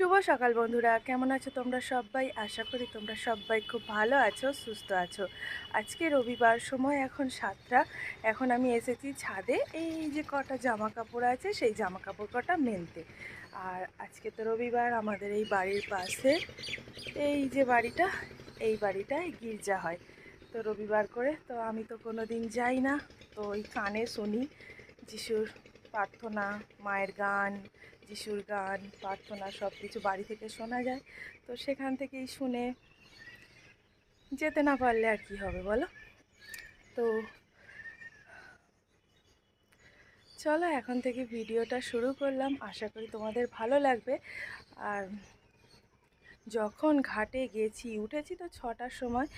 শুভ সকাল বন্ধুরা, কেমন আছো তোমরা সবাই? আশা করি তোমরা সবাই খুব ভালো আছো, সুস্থ আছো। আজকে রবিবার, সময় এখন সাতটা। এখন আমি এসেছি ছাদে, এই যে কটা জামা কাপড় আছে, সেই জামা কাপড় কটা মেলতে। আর আজকে তো রবিবার, আমাদের এই বাড়ির পাশে, এই যে বাড়িটা, এই বাড়িটায় গির্জা হয়। তো রবিবার করে, তো আমি তো কোনো দিন যাই না। তো ওই কানে শুনি যিশুর প্রার্থনা, মায়ের গান যিশুর গান, প্রার্থনা সব কিছু বাড়ি থেকে শোনা যায়। তো সেখান থেকেই শুনে যেতে না পারলে আর কি হবে বলো? তো চলো এখন থেকে ভিডিওটা শুরু করলাম। আশা করি তোমাদের ভালো লাগবে। আর যখন ঘাটে গেছি, উঠেছি তো ছটার সময়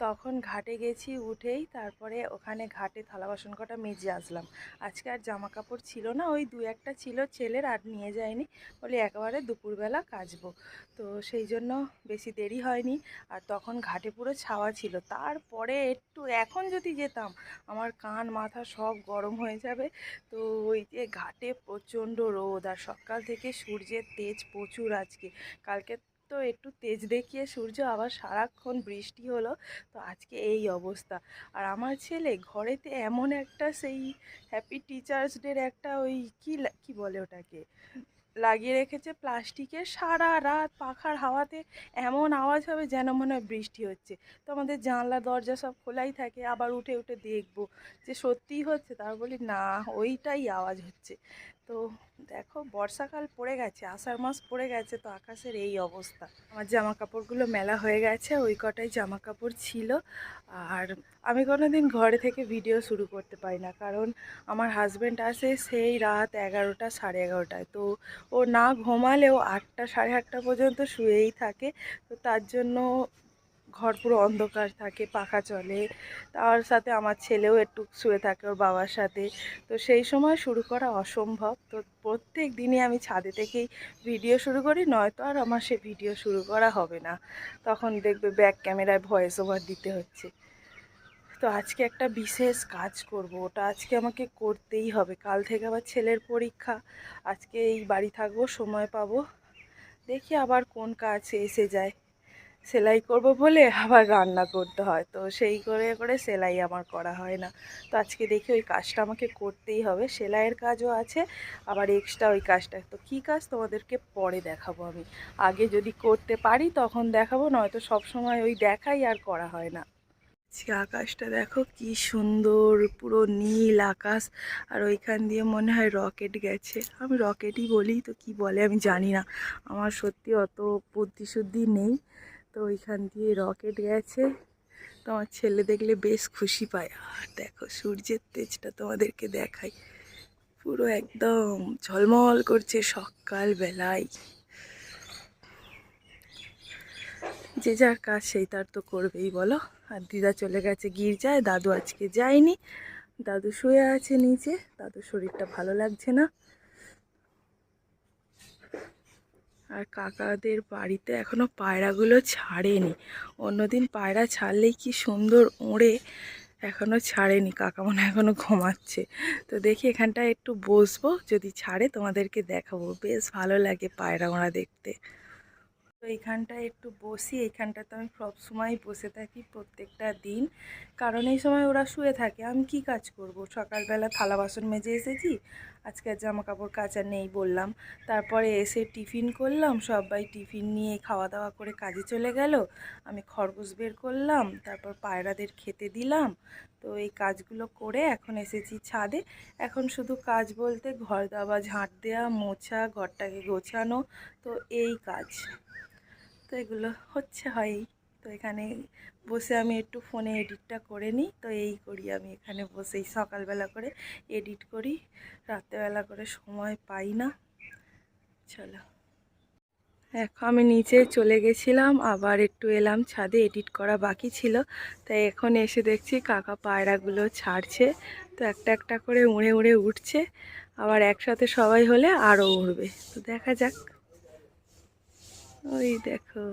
তখন ঘাটে গেছি, উঠেই তারপরে ওখানে ঘাটে থালা বাসন কটা মেজে আসলাম। আজকে আর জামা কাপড় ছিল না, ওই দু একটা ছিল ছেলের আর নিয়ে যায়নি, বলি একেবারে দুপুরবেলা কাচবো। তো সেই জন্য বেশি দেরি হয়নি, আর তখন ঘাটে পুরো ছাওয়া ছিল। তারপরে একটু, এখন যদি যেতাম, আমার কান, মাথা সব গরম হয়ে যাবে। তো ওই যে ঘাটে প্রচণ্ড রোদ, আর সকাল থেকে সূর্যের তেজ প্রচুর আজকে। কালকে তো একটু তেজ দেখিয়ে সূর্য, আবার সারাক্ষণ বৃষ্টি হলো। তো আজকে এই অবস্থা। আর আমার ছেলে ঘরেতে এমন একটা সেই হ্যাপি টিচার্স ডের একটা ওই কী কী বলে ওটাকে? লাগিয়ে রেখেছে প্লাস্টিকের। সারা রাত পাখার হাওয়াতে এমন আওয়াজ হবে যেন মনে হয় বৃষ্টি হচ্ছে। তো আমাদের জানলা, দরজা সব খোলাই থাকে। আবার উঠে উঠে দেখব যে সত্যিই হচ্ছে। তার বলি, না, ওইটাই আওয়াজ হচ্ছে। তো দেখো, বর্ষাকাল পড়ে গেছে, আষাঢ় মাস পড়ে গেছে, তো আকাশের এই অবস্থা। আমার জামা কাপড়গুলো মেলা হয়ে গেছে, ওই কটাই জামা কাপড় ছিল। আর আমি কোনো দিন ঘরে থেকে ভিডিও শুরু করতে পারি না, কারণ আমার হাজব্যান্ড আসে সেই রাত এগারোটা, সাড়ে এগারোটায়। তো ও না ঘুমালেও আটটা, সাড়ে আটটা পর্যন্ত শুয়েই থাকে। তো তার জন্য ঘর পুরো অন্ধকার থাকে, পাখা চলে। তার সাথে আমার ছেলেও একটু শুয়ে থাকে ওর বাবার সাথে। তো সেই সময় শুরু করা অসম্ভব। তো প্রত্যেক দিনই আমি ছাদে থেকেই ভিডিও শুরু করি, নয়তো আর আমার সে ভিডিও শুরু করা হবে না। তখন দেখবে ব্যাক ক্যামেরায় ভয়েস ওভার দিতে হচ্ছে। তো আজকে একটা বিশেষ কাজ করব। ওটা আজকে আমাকে করতেই হবে। কাল থেকে আবার ছেলের পরীক্ষা। আজকে এই বাড়ি থাকব, সময় পাবো। দেখি আবার কোন কাজ এসে যায়। সেলাই করব বলে আবার রান্না করতে হয়। তো সেই করে করে সেলাই আমার করা হয় না। তো আজকে দেখি ওই কাজটা আমাকে করতেই হবে। সেলাইয়ের কাজও আছে, আবার এক্সট্রা ওই কাজটা। তো কী কাজ তোমাদেরকে পরে দেখাবো আমি? আগে যদি করতে পারি তখন দেখাবো, নয়তো সব সময় ওই দেখাই আর করা হয় না। আজকে আকাশটা দেখো কি সুন্দর, পুরো নীল আকাশ, আর ওইখান দিয়ে মনে হয় রকেট গেছে। আমি রকেটই বলি তো কি বলে আমি জানি না। আমার সত্যি অত বুদ্ধি শুদ্ধি নেই। তো ওইখান দিয়ে রকেট গেছে। তো আমার ছেলে দেখলে বেশ খুশি পায়। আর দেখো, সূর্যের তেজটা তোমাদেরকে দেখাই। পুরো একদম ঝলমল করছে সকালবেলায় যে যার কাজ সেই তার তো করবেই, বলো? আর দিদা চলে গেছে গির্জায়, দাদু আজকে যায়নি। দাদু শুয়ে আছে নিচে, দাদুর শরীরটা ভালো লাগছে না। আর কাকাদের বাড়িতে এখনও পায়রাগুলো ছাড়েনি। অন্যদিন পায়রা ছাড়লেই কি সুন্দর ওড়ে এখনও ছাড়েনি। কাকা মনে এখনও এখনও ঘুমাচ্ছে। তো দেখি এখানটায় একটু বসবো, যদি ছাড়ে তোমাদেরকে দেখাবো। বেশ ভালো লাগে পায়রা ওড়া দেখতে। তো এইখানটায় একটু বসি এইখানটাতে আমি সব সময় বসে থাকি প্রত্যেকটা দিন। কারণ এই সময় ওরা শুয়ে থাকে, আমি কি কাজ করব? সকালবেলা থালা বাসন মেজে এসেছি, আজকে জামা কাপড় কাচা নেই বললাম। তারপরে এসে টিফিন করলাম, সবাই টিফিন নিয়ে খাওয়া দাওয়া করে কাজে চলে গেল। আমি খরগোশ বের করলাম, তারপর পায়রাদের খেতে দিলাম। তো এই কাজগুলো করে এখন এসেছি ছাদে। এখন শুধু কাজ বলতে ঘর দাবা ঝাঁট দেওয়া, মোছা, ঘরটাকে গোছানো, তো এই কাজ। তো এগুলো হচ্ছে, হয়ই। তো এখানে বসে আমি একটু ফোনে এডিটটা করে নিই। তো এই করি আমি এখানে বসেই সকালবেলা করে এডিট করি। রাত্রেবেলা করে সময় পাই না। চলো। এখন আমি নিচে চলে গেছিলাম, আবার একটু এলাম ছাদে, এডিট করা বাকি ছিল। তাই এখন এসে দেখছি কাকা পায়রাগুলো ছাড়ছে। তো একটা একটা করে উড়ে উড়ে উঠছে। আবার একসাথে সবাই হলে আরও উড়বে। তো দেখা যাক। ওই দেখো।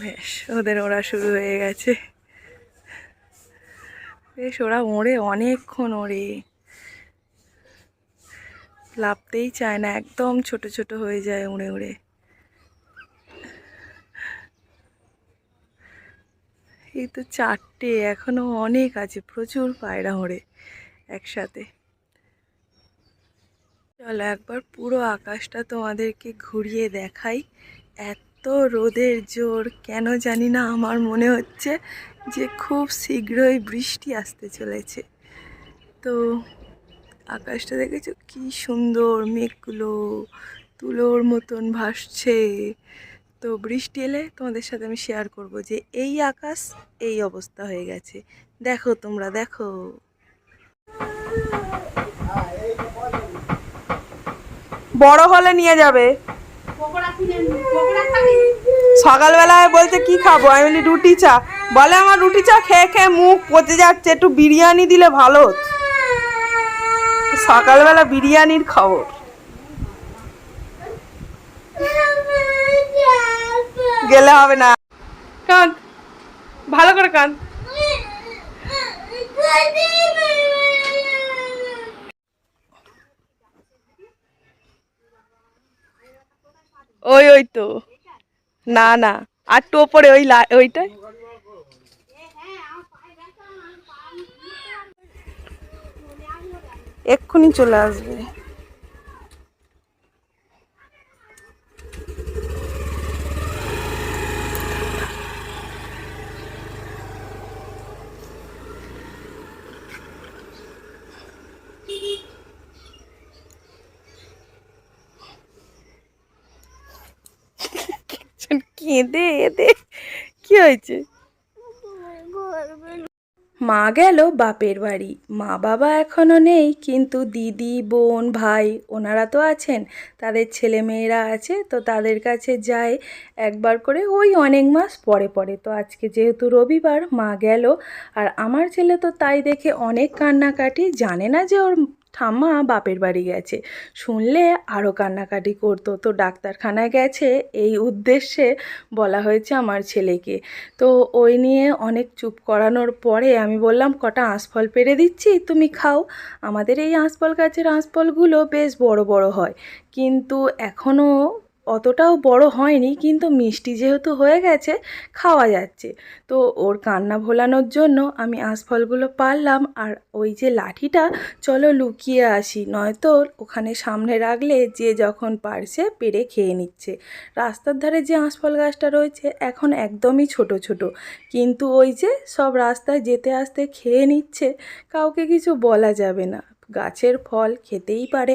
বেশ, ওদের ওরা শুরু হয়ে গেছে। বেশ, ওরা ওড়ে অনেকক্ষণ ওড়ে। লাভতেই চায় না, একদম ছোট ছোট হয়ে যায় উড়ে উড়ে। এই তো চারটে, এখনও অনেক আছে, প্রচুর পায়রা ওড়ে। একসাথে। চলো একবার পুরো আকাশটা তোমাদেরকে ঘুরিয়ে দেখাই। এত রোদের জোর, কেন জানি না আমার মনে হচ্ছে যে খুব শীঘ্রই বৃষ্টি আসতে চলেছে। তো আকাশটা দেখেছ? কি সুন্দর মেঘগুলো, তুলোর মতন ভাসছে। তো বৃষ্টি এলে তোমাদের সাথে আমি শেয়ার করব যে এই আকাশ এই অবস্থা হয়ে গেছে। দেখো তোমরা, দেখো। বড় হলে নিয়ে যাবে। সকালবেলায় বলছে কি খাব? আমি বলি রুটি চা। বলে আমার রুটি চা খেয়ে খেয়ে মুখ পচে যাচ্ছে একটু বিরিয়ানি দিলে ভালো হতো। সকালবেলা বিরিয়ানির খবর। গেলে হবে না। কান ভালো করে কান ওই ওই তো। না না। আর তো ওপরে ওই ওইটাই এক্ষুনি চলে আসবে। এদে কি হয়েছে? মা গেল বাপের বাড়ি। মা বাবা এখনও নেই, কিন্তু দিদি, বোন, ভাই ওনারা তো আছেন। তাদের ছেলে মেয়েরা আছে, তো তাদের কাছে যায় একবার করে ওই অনেক মাস পরে পরে। তো আজকে যেহেতু রবিবার, মা গেল। আর আমার ছেলে তো তাই দেখে অনেক কান্নাকাটি। জানে না যে ওর ঠাম্মা বাপের বাড়ি গেছে। শুনলে আরও কান্নাকাটি করতো। তো ডাক্তারখানায় গেছে, এই উদ্দেশ্যে বলা হয়েছে আমার ছেলেকে। তো ওই নিয়ে অনেক চুপ করানোর পরে আমি বললাম, কটা আঁশফল পেরে দিচ্ছি? তুমি খাও। আমাদের এই আঁশফল গাছের আঁশফলগুলো বেশ বড় বড় হয়। কিন্তু এখনও অতটাও বড় হয়নি, কিন্তু মিষ্টি যেহেতু হয়ে গেছে, খাওয়া যাচ্ছে। তো ওর কান্না ভোলানোর জন্য আমি আঁশফলগুলো পারলাম আর ওই যে লাঠিটা, চলো লুকিয়ে আসি। নয়তো ওখানে সামনে রাখলে যে যখন পারছে পেরে খেয়ে নিচ্ছে। রাস্তার ধারে যে আঁশফল গাছটা রয়েছে, এখন একদমই ছোট ছোট। কিন্তু ওই যে সব রাস্তায় যেতে আসতে খেয়ে নিচ্ছে, কাউকে কিছু বলা যাবে না। গাছের ফল খেতেই পারে।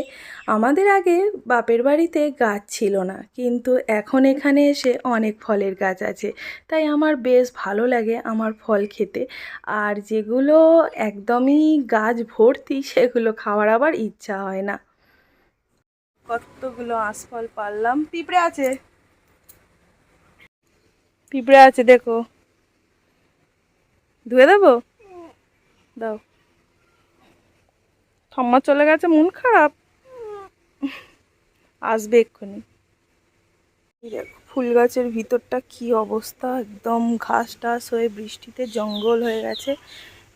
আমাদের আগে বাপের বাড়িতে গাছ ছিল না, কিন্তু এখন এখানে এসে অনেক ফলের গাছ আছে। তাই আমার বেশ ভালো লাগে আমার ফল খেতে। আর যেগুলো একদমই গাছ ভর্তি, সেগুলো খাওয়ার আবার ইচ্ছা হয় না। কতগুলো আঁশফল পারলাম। পিঁপড়ে আছে। পিঁপড়ে আছে, দেখো। ধুয়ে দেবো? দাও। ঠাম্মা চলে গেছে, মন খারাপ। আসবে এক্ষুনি। দেখো, ফুল গাছের ভিতরটা কি অবস্থা, একদম ঘাস টাস হয়ে বৃষ্টিতে জঙ্গল হয়ে গেছে।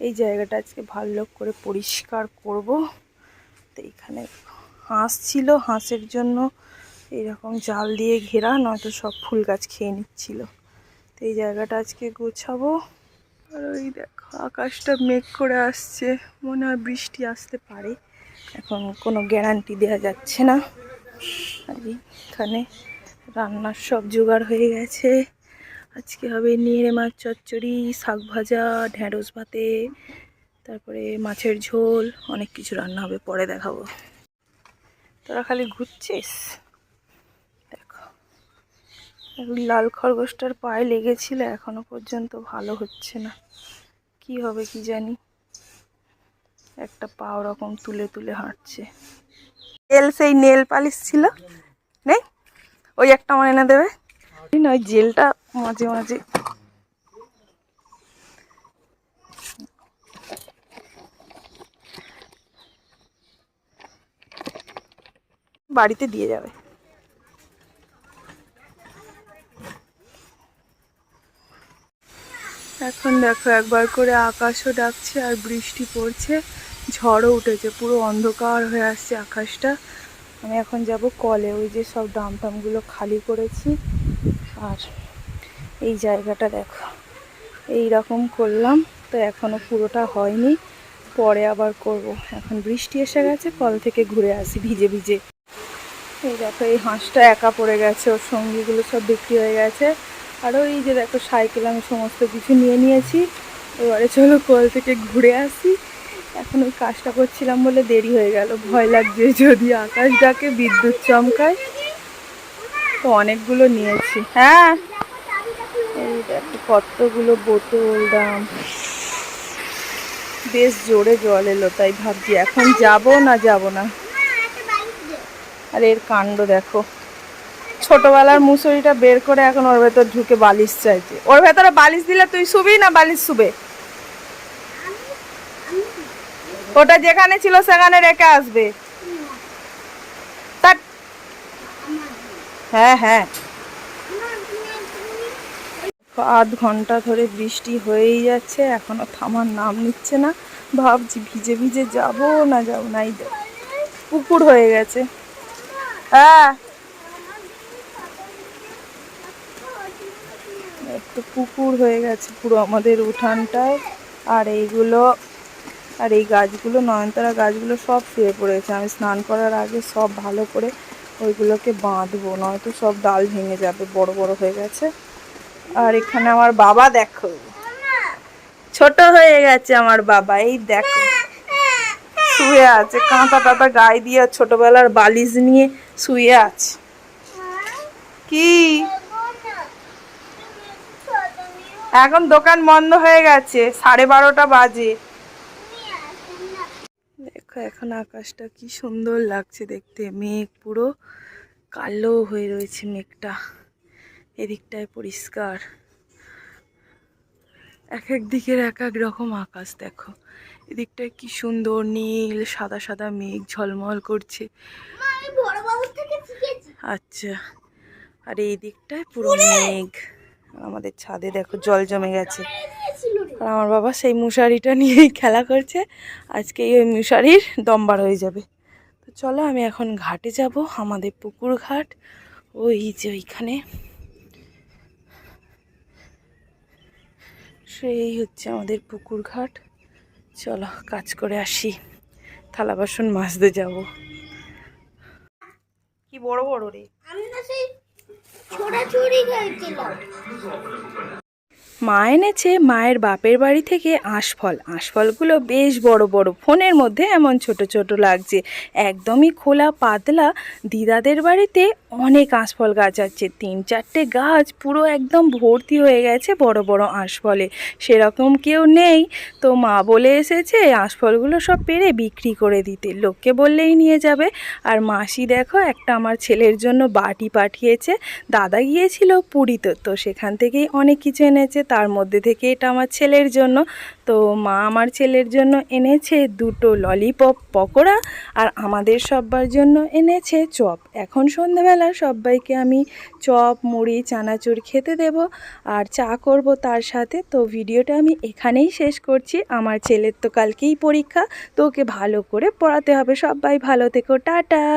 এই জায়গাটা আজকে ভালো করে পরিষ্কার করব। তো এইখানে হাঁস ছিল, হাঁসের জন্য এইরকম জাল দিয়ে ঘেরা, নয়তো সব ফুল গাছ খেয়ে নিচ্ছিল। তো এই জায়গাটা আজকে গোছাবো। আর ওই দেখো, আকাশটা মেঘ করে আসছে। মনে হয় বৃষ্টি আসতে পারে। এখন কোনো গ্যারান্টি দেওয়া যাচ্ছে না। আর এখানে রান্নার সব জোগাড় হয়ে গেছে। আজকে হবে নিয়ে মাছ চচ্চড়ি, শাক ভাজা ঢ্যাঁড়স ভাতে, তারপরে মাছের ঝোল, অনেক কিছু রান্না হবে, পরে দেখাবো। তোরা খালি ঘুরছিস? লাল খরগোশটার পায়ে লেগেছিল, এখনও পর্যন্ত ভালো হচ্ছে না। কি হবে কি জানি? একটা পা ওরকম তুলে তুলে হাঁটছে। নেল সেই নেল পালিশ ছিল, নেই? ওই একটা আমার এনে দেবে। ওই জেলটা মাঝে মাঝে। বাড়িতে দিয়ে যাবে। এখন দেখো একবার করে আকাশও ডাকছে আর বৃষ্টি পড়ছে। ঝড়ও উঠেছে, পুরো অন্ধকার হয়ে আসছে আকাশটা। আমি এখন যাব কলে, ওই যে সব ড্রাম টামগুলো খালি করেছি। আর এই জায়গাটা দেখো এই রকম করলাম, তো এখনও পুরোটা হয়নি। পরে আবার করব। এখন বৃষ্টি এসে গেছে, কল থেকে ঘুরে আসি ভিজে ভিজে। এই দেখো, এই হাঁসটা একা পড়ে গেছে, ওর সঙ্গীগুলো সব বিক্রি হয়ে গেছে। আর ওই যে দেখো সাইকেল, আমি সমস্ত কিছু নিয়ে নিয়েছি। এবারে চলো কল থেকে ঘুরে আসি। এখন ওই কাজটা করছিলাম বলে দেরি হয়ে গেল। ভয় লাগছে যদি আকাশ ডাকে, বিদ্যুৎ চমকায়। তো অনেকগুলো নিয়েছি। হ্যাঁ? এই দেখো কতগুলো বোতল দাম। বেশ জোরে জল এলো, তাই ভাবছি এখন যাব না যাব না। আর এর কাণ্ড দেখো। ছোটবেলার মুসুরিটা বের করে এখন ওর ভেতর ঢুকে বালিশ চাইছে। ওর ভেতরে বালিশ দিলে তুই শুবি না বালিশ শুবে? ওটা যেখানে ছিল সেখানে রেখে আসবে। হ্যাঁ হ্যাঁ। আধ ঘণ্টা ধরে বৃষ্টি হয়েই যাচ্ছে, এখনও থামার নাম নিচ্ছে না। ভাবছি ভিজে ভিজে যাব না যাব, নাই পুকুর হয়ে গেছে। হ্যাঁ। একটু পুকুর হয়ে গেছে পুরো আমাদের উঠানটায়। আর এইগুলো, আর এই গাছগুলো, নয়নতারা গাছগুলো সব শুয়ে পড়েছে। আমি স্নান করার আগে সব ভালো করে ওইগুলোকে বাঁধবো, নয়তো সব ডাল ভেঙে যাবে, বড় বড় হয়ে গেছে। আর এখানে আমার বাবা দেখো, ছোট হয়ে গেছে আমার বাবা, এই দেখো। শুয়ে আছে, কাঁথা টাতা গায়ে দিয়ে ছোটবেলার বালিশ নিয়ে শুয়ে আছে। কি? এখন দোকান বন্ধ হয়ে গেছে সাড়ে বারোটা বাজে। দেখো এখন আকাশটা কি সুন্দর লাগছে দেখতে মেঘ পুরো কালো হয়ে রয়েছে মেঘটা এদিকটায় পরিষ্কার। এক এক দিকের এক এক রকম আকাশ দেখো এদিকটায় কি সুন্দর নীল সাদা সাদা মেঘ ঝলমল করছে। আচ্ছা আর এই দিকটায় পুরো! মেঘ। আমাদের ছাদে দেখো জল জমে গেছে। আর আমার বাবা সেই মশারিটা নিয়েই খেলা করছে। আজকে এই মশারির দমবার হয়ে যাবে। তো চলো আমি এখন ঘাটে যাব আমাদের পুকুর ঘাট। ওই যে ওইখানে। সেই হচ্ছে আমাদের পুকুর ঘাট। চলো কাজ করে আসি। থালা বাসন মাজতে যাব। কি বড় বড় রে? আমি ছোড়াছুড়ি খেলছিলাম মা এনেছে মায়ের বাপের বাড়ি থেকে আঁশফল। আঁশফলগুলো বেশ বড় বড়। ফোনের মধ্যে এমন ছোট ছোট লাগছে। একদমই খোলা, পাতলা। দিদাদের বাড়িতে অনেক আঁশফল গাছ আছে। তিন, চারটে গাছ পুরো একদম ভর্তি হয়ে গেছে বড় বড় আঁশফলে। সেরকম কেউ নেই। তো মা বলে এসেছে আঁশফলগুলো সব পেরে বিক্রি করে দিতে। লোককে বললেই নিয়ে যাবে। আর মাসি দেখো, একটা আমার ছেলের জন্য বাটি পাঠিয়েছে। দাদা গিয়েছিল পুরীতে, তো সেখান থেকেই অনেক কিছু এনেছে। তার মধ্যে থেকে এটা আমার ছেলের জন্য। তো মা আমার ছেলের জন্য এনেছে দুটো ললিপপ পকোড়া আর আমাদের সব্বার জন্য এনেছে চপ। এখন সন্ধ্যাবেলা সবাইকে আমি চপ, মুড়ি, চানাচুর খেতে দেব আর চা করব তার সাথে। তো ভিডিওটা আমি এখানেই শেষ করছি। আমার ছেলের তো কালকেই পরীক্ষা, তো ওকে ভালো করে পড়াতে হবে। সবাই ভালো থেকো, টাটা!